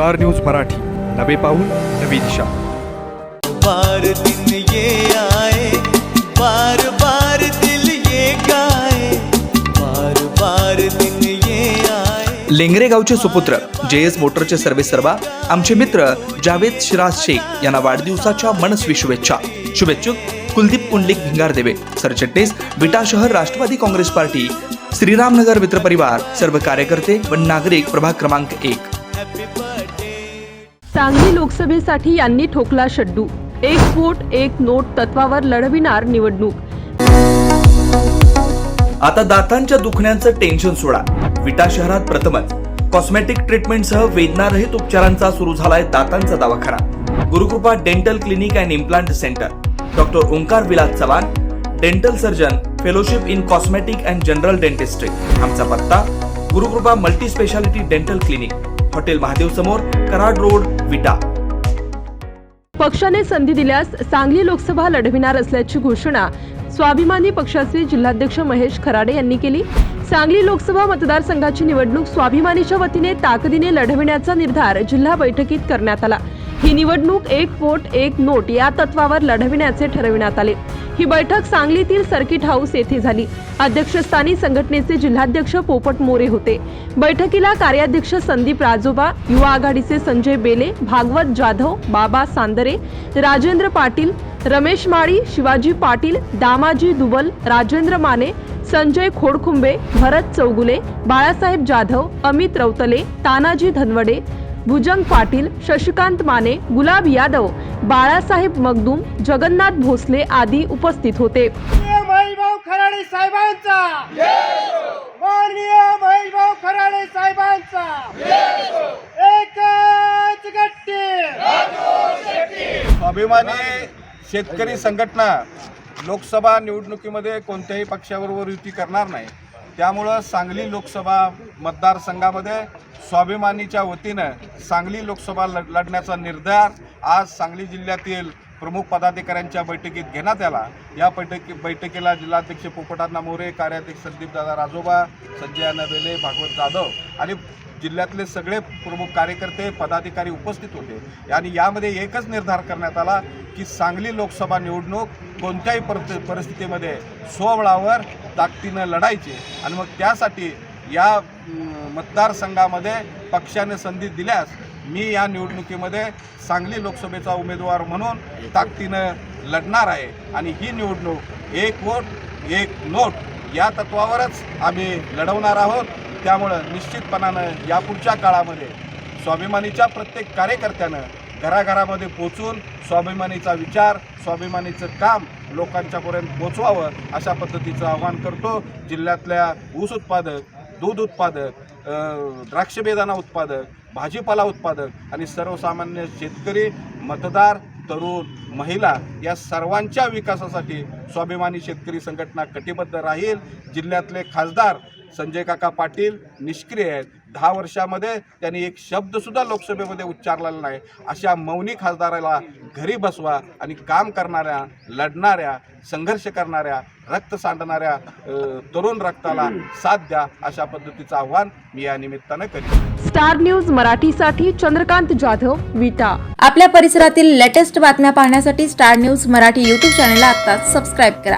Star news Marathi. नवे पाऊल नवी दिशा. बार दिन ये आए बार बार दिल ये गाए बार बार दिन ये आए। लेंगरे गावचे सुपुत्र जे एस मोटरचे सर्वे सर्वा आमचे मित्र जावेद शिराज शेख यांना वाढदिवसाच्या मनस्वी शुभेच्छा. शुभेच्छुक कुलदीप पुंडलिक भिंगारदेवे सरचिटणीस विटा शहर राष्ट्रवादी काँग्रेस पार्टी श्रीरामनगर मित्रपरिवार सर्व कार्यकर्ते व नागरिक प्रभाग क्रमांक एक. सांगली लोकसभेसाठी यांनी ठोकला शड्डू. एक वोट एक नोट तत्वावर लढविणार निवडणूक. आता दातांच्या दुखण्याचं टेन्शन सोडा. विटा शहरात प्रथमच. कॉस्मेटिक ट्रीटमेंटसह वेदनारहित उपचारांचा सुरू झालाय दातांचा दवाखाना. Gurukrupa dental clinic and implant centre doctor Omkar Vilas Chavan dental surgeon fellowship in cosmetic and general dentistry आमचा पत्ता Gurukrupa multi speciality dental clinic hotel Mahadev समोर कराड रोड विटा. पक्षाने संधी दिल्यास सांगली लोकसभा लढविणार असल्याची घोषणा स्वाभिमानी पक्षाचे जिल्हाध्यक्ष महेश खराडे यांनी केली. सांगली लोकसभा मतदारसंघाची निवडणूक स्वाभिमानीच्या वतीने ताकदीने लढविण्याचा निर्धार जिल्हा बैठकीत करण्यात आला. ही निवडणूक एक वोट एक नोट या तत्वावर लढविण्याचे ठरविण्यात आले. ही बैठक सांगलीतील सर्किट हाऊस येथे झाली. अध्यक्षस्थानी संघटनेचे जिल्हाध्यक्ष पोपट मोरे होते. बैठकीला कार्याध्यक्ष संदीप राजोबा युवा आघाडीचे संजय बेले भागवत जाधव बाबा सांदरे राजेंद्र पाटील रमेश माळी शिवाजी पाटील दामाजी दुबल राजेंद्र माने संजय खोडखुंबे भरत चौगुले बाळासाहेब जाधव अमित रौतले तानाजी धनवडे भुजंग पाटील शशिकांत माने गुलाब यादव बाळासाहेब मगदूम जगन्नाथ भोसले आदी उपस्थित होते. माननीय महेशभाऊ खराडे साहेबांचा. माननीय महेशभाऊ खराडे साहेबांचा. एकच गट्टी. स्वाभिमानी शेतकरी संघटना लोकसभा निवडणुकीमध्ये कोणत्याही पक्षाबरोबर युती करणार नाही. त्यामुळं सांगली लोकसभा मतदारसंघामध्ये स्वाभिमानीच्या वतीनं सांगली लोकसभा लढ लढण्याचा निर्धार आज सांगली जिल्ह्यातील प्रमुख पदाधिकाऱ्यांच्या बैठकीत घेण्यात आला. या बैठकी बैठकीला जिल्हाध्यक्ष पोपटांना मोरे कार्याध्यक्ष संदीपदादा राजोबा संजय अण्णा बेले भागवत जाधव आणि जिल्ह्यातले सगळे प्रमुख कार्यकर्ते पदाधिकारी उपस्थित होते. आणि यामध्ये एकच निर्धार करण्यात आला की सांगली लोकसभा निवडणूक कोणत्याही परिस्थिती परिस्थितीमध्ये स्वबळावर ताकदीनं लढायची. आणि मग त्यासाठी या मतदारसंघामध्ये पक्षाने संधी दिल्यास मी या निवडणुकीमध्ये सांगली लोकसभेचा उमेदवार म्हणून ताकदीनं लढणार आहे. आणि ही निवडणूक एक वोट एक नोट या तत्वावरच आम्ही लढवणार आहोत. त्यामुळं निश्चितपणानं यापुढच्या काळामध्ये स्वाभिमानीच्या प्रत्येक कार्यकर्त्यानं घराघरामध्ये पोचून स्वाभिमानीचा विचार स्वाभिमानीचं काम लोकांच्यापर्यंत पोचवावं अशा पद्धतीचं आवाहन करतो. जिल्ह्यातल्या ऊस उत्पादक दूध उत्पादक द्राक्ष बेदाना उत्पादक भाजीपाला उत्पादक आणि सर्वसामान्य शेतकरी मतदार तरुण महिला या सर्वांच्या विकासासाठी स्वाभिमानी शेतकरी संघटना कटिबद्ध राहील. जिल्ह्यातले खासदार संजय काका पाटील निष्क्रिय आहेत. दहा वर्षामध्ये त्यांनी एक शब्दसुद्धा लोकसभेमध्ये उच्चारलेला नाही. अशा मौनी खासदाराला घरी बसवा आणि काम करणाऱ्या लढणाऱ्या संघर्ष करणाऱ्या रक्त सांडणाऱ्या तरुण रक्ताला साथ द्या अशा पद्धतीचं आव्हान मी या निमित्तानं करीन स्टार न्यूज मराठीसाठी चंद्रकांत जाधव विटा. आपल्या परिसरातील लेटेस्ट बातम्या पाहण्यासाठी स्टार न्यूज मराठी यूट्यूब चॅनलला आत्ताच सबस्क्राईब करा.